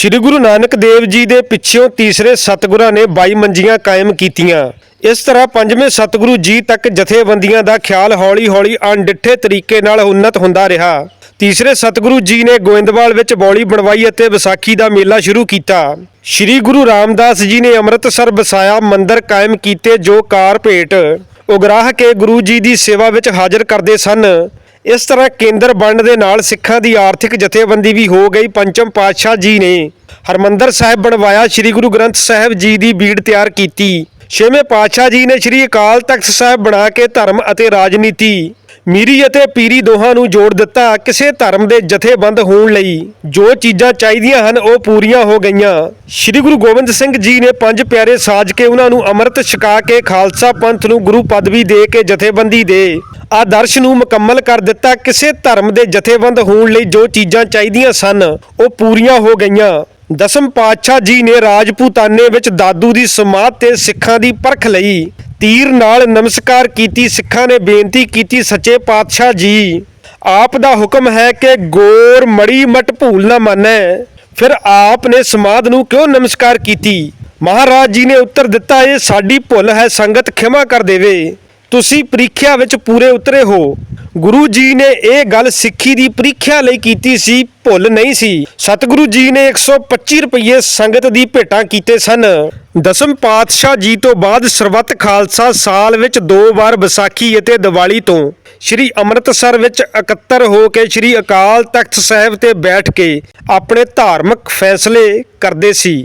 ਸ੍ਰੀ ਗੁਰੂ ਨਾਨਕ ਦੇਵ ਜੀ ਦੇ ਪਿੱਛੋਂ ਤੀਸਰੇ ਸਤਿਗੁਰਾਂ ਨੇ 22 ਮੰਜੀਆਂ ਕਾਇਮ ਕੀਤੀਆਂ। ਇਸ ਤਰ੍ਹਾਂ ਪੰਜਵੇਂ ਸਤਿਗੁਰੂ ਜੀ ਤੱਕ ਜਥੇਬੰਦੀਆਂ ਦਾ ਖਿਆਲ ਹੌਲੀ-ਹੌਲੀ ਅਣਡਿੱਠੇ ਤਰੀਕੇ ਨਾਲ ਉન્નਤ ਹੁੰਦਾ ਰਿਹਾ। ਤੀਸਰੇ ਸਤਿਗੁਰੂ ਜੀ ਨੇ ਗੋਇੰਦਵਾਲ ਵਿੱਚ ਬੌਲੀ ਬਣਵਾਈ ਅਤੇ ਵਿਸਾਖੀ ਦਾ ਮੇਲਾ ਸ਼ੁਰੂ ਕੀਤਾ। ਸ੍ਰੀ ਗੁਰੂ ਰਾਮਦਾਸ ਜੀ ਨੇ ਅੰਮ੍ਰਿਤਸਰ ਵਸਾਇਆ ਮੰਦਿਰ ਕਾਇਮ ਕੀਤੇ ਜੋ ਕਾਰ ਭੇਟ। ਉਗਰਾਹ ਕੇ ਗੁਰੂ ਜੀ ਦੀ ਸੇਵਾ ਵਿੱਚ ਹਾਜ਼ਰ ਕਰਦੇ ਸਨ। ਇਸ ਤਰ੍ਹਾਂ ਕੇਂਦਰ ਬਣਨ ਦੇ ਨਾਲ ਸਿੱਖਾਂ ਦੀ ਆਰਥਿਕ ਜਥੇਬੰਦੀ ਵੀ ਹੋ ਗਈ, ਪੰਚਮ ਪਾਤਸ਼ਾਹ ਜੀ ਨੇ ਹਰਮੰਦਰ ਸਾਹਿਬ ਬਣਵਾਇਆ, ਸ੍ਰੀ ਗੁਰੂ ਗ੍ਰੰਥ ਸਾਹਿਬ ਜੀ ਦੀ ਬੀੜ ਤਿਆਰ ਕੀਤੀ। ਛੇਵੇਂ ਪਾਤਸ਼ਾਹ ਜੀ ਨੇ ਸ੍ਰੀ ਅਕਾਲ ਤਖਤ ਸਾਹਿਬ ਬਣਾ ਕੇ ਧਰਮ ਅਤੇ ਰਾਜਨੀਤੀ ਮੀਰੀ ਅਤੇ ਪੀਰੀ ਦੋਹਾਂ ਨੂੰ ਜੋੜ ਦਿੱਤਾ ਕਿਸੇ ਧਰਮ ਦੇ ਜਥੇਬੰਦ ਹੋਣ ਲਈ। ਜੋ ਚੀਜ਼ਾਂ ਚਾਹੀਦੀਆਂ ਹਨ ਉਹ ਪੂਰੀਆਂ ਹੋ ਗਈਆਂ। ਸ੍ਰੀ ਗੁਰੂ ਗੋਬਿੰਦ ਸਿੰਘ ਜੀ ਨੇ ਪੰਜ ਪਿਆਰੇ ਸਾਜ ਕੇ ਉਹਨਾਂ ਨੂੰ ਅੰਮ੍ਰਿਤ ਛਕਾ ਕੇ ਖਾਲਸਾ ਪੰਥ ਨੂੰ ਗੁਰੂ ਪਦਵੀ ਦੇ ਕੇ ਜਥੇਬੰਦੀ ਦੇ। ਆਦਰਸ਼ ਨੂੰ ਮੁਕੰਮਲ ਕਰ ਦਿੱਤਾ ਕਿਸੇ ਧਰਮ ਦੇ ਜਥੇਬੰਦ ਹੋਣ ਲਈ ਜੋ ਚੀਜ਼ਾਂ ਚਾਹੀਦੀਆਂ ਸਨ, ਉਹ ਪੂਰੀਆਂ ਹੋ ਗਈਆਂ। ਦਸਮ ਪਾਤਸ਼ਾਹ ਜੀ ਨੇ ਰਾਜਪੂਤਾਨੇ ਵਿੱਚ ਦਾਦੂ ਦੀ ਸਮਾਧ ਤੇ ਸਿੱਖਾਂ ਦੀ ਪਰਖ ਲਈ ਤੀਰ ਨਾਲ ਨਮਸਕਾਰ ਕੀਤੀ, ਸਿੱਖਾਂ ਨੇ ਬੇਨਤੀ ਕੀਤੀ, ਸੱਚੇ ਪਾਤਸ਼ਾਹ ਜੀ, ਆਪ ਦਾ ਹੁਕਮ ਹੈ ਕਿ ਗੋਰ ਮੜੀ ਮਟ ਭੂਲ ਨਾ ਮੰਨੈ। ਫਿਰ ਆਪ ਨੇ ਸਮਾਧ ਨੂੰ ਕਿਉਂ ਨਮਸਕਾਰ ਕੀਤੀ? ਮਹਾਰਾਜ ਜੀ ਨੇ ਉੱਤਰ ਦਿੱਤਾ, ਇਹ ਸਾਡੀ ਭੁੱਲ ਹੈ, ਸੰਗਤ ਖਿਮਾ ਕਰ ਦੇਵੇ। ਤੁਸੀਂ ਪ੍ਰੀਖਿਆ ਵਿੱਚ ਪੂਰੇ ਉਤਰੇ ਹੋ। ਗੁਰੂ ਜੀ ਨੇ ਇਹ ਗੱਲ ਸਿੱਖੀ ਦੀ ਪ੍ਰੀਖਿਆ ਲਈ ਕੀਤੀ ਸੀ, ਭੁੱਲ ਨਹੀਂ ਸੀ। ਸਤਿਗੁਰੂ ਜੀ ਨੇ 125 ਰੁਪਏ ਸੰਗਤ ਦੀ ਭੇਟਾਂ ਕੀਤੇ ਸਨ। ਦਸਮ ਪਾਤਸ਼ਾਹ ਜੀ ਤੋਂ ਬਾਅਦ ਸਰਬੱਤ ਖਾਲਸਾ ਸਾਲ ਵਿੱਚ ਦੋ ਵਾਰ ਵਿਸਾਖੀ ਅਤੇ ਦੀਵਾਲੀ ਤੋਂ ਸ੍ਰੀ ਅੰਮ੍ਰਿਤਸਰ ਵਿੱਚ ਇਕੱਤਰ ਹੋ ਕੇ ਸ੍ਰੀ ਅਕਾਲ ਤਖਤ ਸਾਹਿਬ ਤੇ ਬੈਠ ਕੇ ਆਪਣੇ ਧਾਰਮਿਕ ਫੈਸਲੇ ਕਰਦੇ ਸੀ।